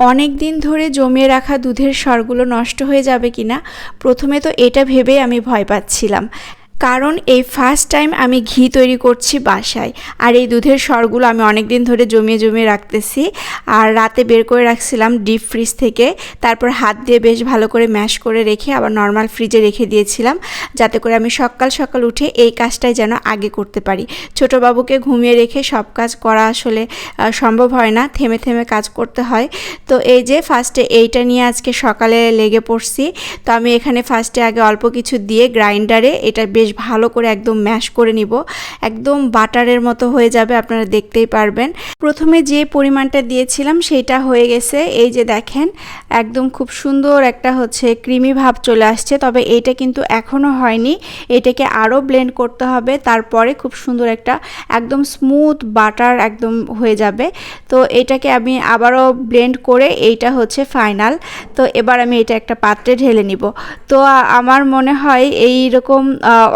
অনেক দিন ধরে জমিয়ে রাখা দুধের সরগুলো নষ্ট হয়ে যাবে কিনা, প্রথমে তো এটা ভেবেই আমি ভয় পাচ্ছিলাম। কারণ এই ফার্স্ট টাইম আমি ঘি তৈরি করছি বাসায়। আর এই দুধের স্বরগুলো আমি অনেক দিন ধরে জমিয়ে জমিয়ে রাখতেছি। আর রাতে বের করে রাখছিলাম ডিপ ফ্রিজ থেকে। তারপর হাত দিয়ে বেশ ভালো করে ম্যাশ করে রেখে আবার নর্মাল ফ্রিজে রেখে দিয়েছিলাম। যাতে করে আমি সকাল সকাল উঠে এই কাজটাই যেন আগে করতে পারি। ছোট বাবুকে ঘুমিয়ে রেখে সব কাজ করা আসলে সম্ভব হয় না। থেমে থেমে কাজ করতে হয়। তো এই যে ফার্স্টে এইটা নিয়ে আজকে সকালে লেগে পড়ছি। তো আমি এখানে ফার্স্টে আগে অল্প কিছু দিয়ে গ্রাইন্ডারে এটা বেশ ভালো করে একদম ম্যাশ করে নিব। একদম বাটারের মতো হয়ে যাবে, আপনারা দেখতেই পারবেন। প্রথমে যে পরিমাণটা দিয়েছিলাম সেটা হয়ে গেছে। এই যে দেখেন, একদম খুব সুন্দর একটা হচ্ছে ক্রিমি ভাব চলে আসছে, তবে এইটা কিন্তু এখনও হয়নি। এটাকে আরও ব্লেন্ড করতে হবে, তারপরে খুব সুন্দর একটা একদম স্মুথ বাটার একদম হয়ে যাবে। তো এটাকে আমি আবারও ব্লেন্ড করে এইটা হচ্ছে ফাইনাল। তো এবার আমি এটা একটা পাত্রে ঢেলে নিব। তো আমার মনে হয় এই রকম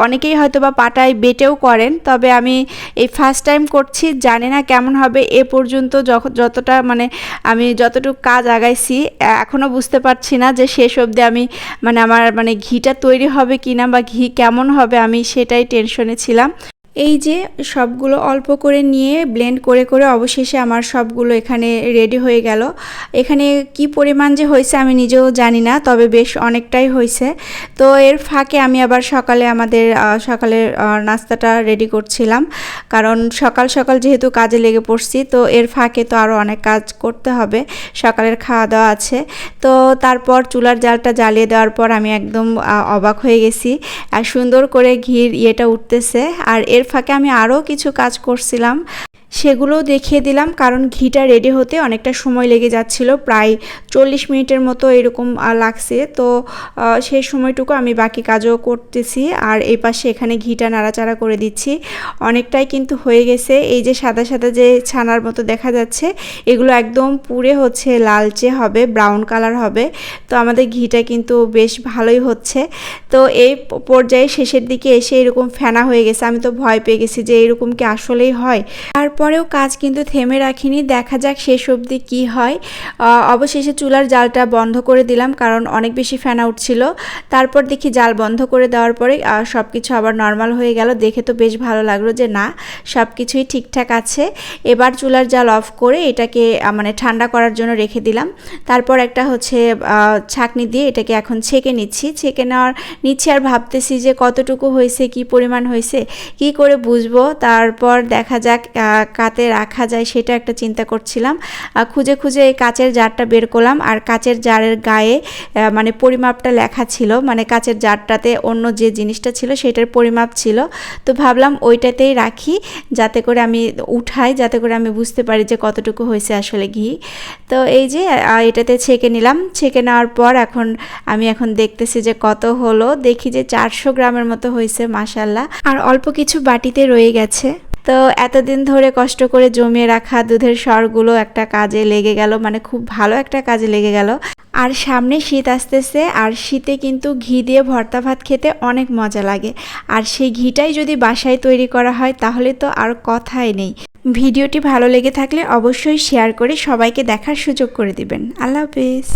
অনেকেই হয়তো বা পাটায় বেটেও করেন, তবে আমি এই ফার্স্ট টাইম করছি, জানি না কেমন হবে, এ পর্যন্ত যতটা মানে আমি যতটুকু কাজ আগাইছি এখনও বুঝতে পারছি না যে শেষ অবধি আমি মানে আমার মানে ঘিটা তৈরি হবে কিনা বা ঘি কেমন হবে, আমি সেটাই টেনশনে ছিলাম। এই যে সবগুলো অল্প করে নিয়ে ব্লেন্ড করে করে অবশেষে আমার সবগুলো এখানে রেডি হয়ে গেল। এখানে কি পরিমাণ যে হয়েছে আমি নিজেও জানি না, তবে বেশ অনেকটাই হয়েছে। তো এর ফাঁকে আমি আবার সকালে আমাদের সকালের নাস্তাটা রেডি করছিলাম। কারণ সকাল সকাল যেহেতু কাজে লেগে পড়ছি, তো এর ফাঁকে তো আরও অনেক কাজ করতে হবে। সকালের খাওয়া দাওয়া আছে। তো তারপর চুলার জালটা জ্বালিয়ে দেওয়ার পর আমি একদম অবাক হয়ে গেছি। আর সুন্দর করে ঘির ইয়েটা উঠতেছে। আর এর ফাঁকে আমি আরও কিছু কাজ করছিলাম। সেগুলোও দেখিয়ে দিলাম, কারণ ঘিটা রেডি হতে অনেকটা সময় লেগে যাচ্ছিল, প্রায় চল্লিশ মিনিটের মতো এরকম লাগছে। তো সেই সময়টুকু আমি বাকি কাজও করতেছি আর এই পাশে এখানে ঘিটা নাড়াচাড়া করে দিচ্ছি। অনেকটাই কিন্তু হয়ে গেছে, এই যে সাদা সাদা যে ছানার মতো দেখা যাচ্ছে, এগুলো একদম পুরে হচ্ছে, লালচে হবে ব্রাউন কালার হবে। তো আমাদের ঘিটা কিন্তু বেশ ভালোই হচ্ছে। তো এই পর্যায়ে শেষের দিকে এসে এরকম ফেনা হয়ে গেছে, আমি তো ভয় পেয়ে গেছি যে এরকম কি আসলেই হয়। তারপরেও কাজ কিন্তু থেমে রাখিনি। দেখা যাক শেষ অবধি কী হয়। অবশেষে চুলার জালটা বন্ধ করে দিলাম, কারণ অনেক বেশি ফেনা উঠছিল তারপর দেখি জাল বন্ধ করে দেওয়ার পরে সব কিছু আবার নর্মাল হয়ে গেল। দেখে তো বেশ ভালো লাগল যে না সব কিছুই ঠিকঠাক আছে। এবার চুলার জাল অফ করে এটাকে মানে ঠান্ডা করার জন্য রেখে দিলাম। তারপর একটা হচ্ছে ছাঁকনি দিয়ে এটাকে এখন ছেঁকে নিচ্ছি। ছেঁকে নেওয়ার, নিচ্ছি আর ভাবতেছি যে কতটুকু হয়েছে, কি পরিমাণ হয়েছে, কি করে বুঝব? তারপর দেখা যাক কাতে রাখা যায় সেটা একটা চিন্তা করছিলাম। খুঁজে খুঁজে এই কাচের জারটা বের করলাম আর কাচের জারের গায়ে মানে পরিমাপটা লেখা ছিল। মানে কাচের জারটাতে অন্য যে জিনিসটা ছিল সেটার পরিমাপ ছিল। তো ভাবলাম ওইটাতেই রাখি যাতে করে আমি উঠাই, যাতে করে আমি বুঝতে পারি যে কতটুকু হয়েছে আসলে ঘি। তো এই যে এটাতে ছেঁকে নিলাম। ছেঁকে নেওয়ার পর এখন আমি এখন দেখতেছি যে কত হলো। দেখি যে চারশো গ্রামের মতো হয়েছে মাসাল্লাহ আর অল্প কিছু বাটিতে রয়ে গেছে। তো এতদিন ধরে কষ্ট করে জমিয়ে রাখা দুধের স্বরগুলো একটা কাজে লেগে গেল মানে খুব ভালো একটা কাজে লেগে গেল। আর সামনে শীত আসতেছে, আর শীতে কিন্তু ঘি দিয়ে ভর্তা ভাত খেতে অনেক মজা লাগে। আর সেই ঘিটাই যদি বাসায় তৈরি করা হয়, তাহলে তো আর কথাই নেই। ভিডিওটি ভালো লেগে থাকলে অবশ্যই শেয়ার করে সবাইকে দেখার সুযোগ করে দিবেন। আল্লাহ হাফেজ।